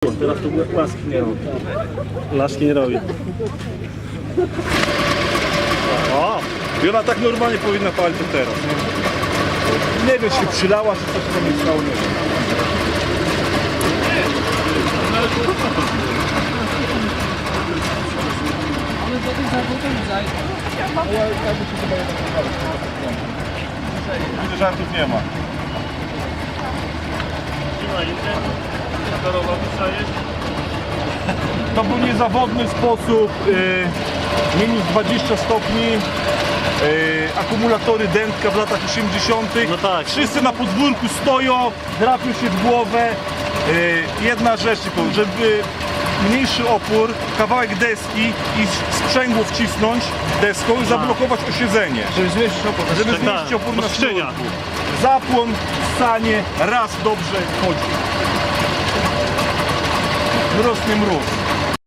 Teraz to łaski nie robi. Laszki nie robi. O! I ona tak normalnie powinna palić jak teraz. Nie, nie wiem, czy się przylała, czy coś tam jest stało, nie wiem. Widzę, żartów nie ma. To był niezawodny sposób, y, minus 20 stopni, y, akumulatory dętka w latach 80. No tak. Wszyscy na podwórku stoją, drapią się w głowę. Y, jedna rzecz tylko, żeby mniejszy opór, kawałek deski i sprzęgło wcisnąć deską i zablokować osiedzenie. Żeby zmieścić opór. Żeby Tak, zmieścić opór na skrzynia. Zapłon, stanie, raz dobrze chodzi. взрослым ростом.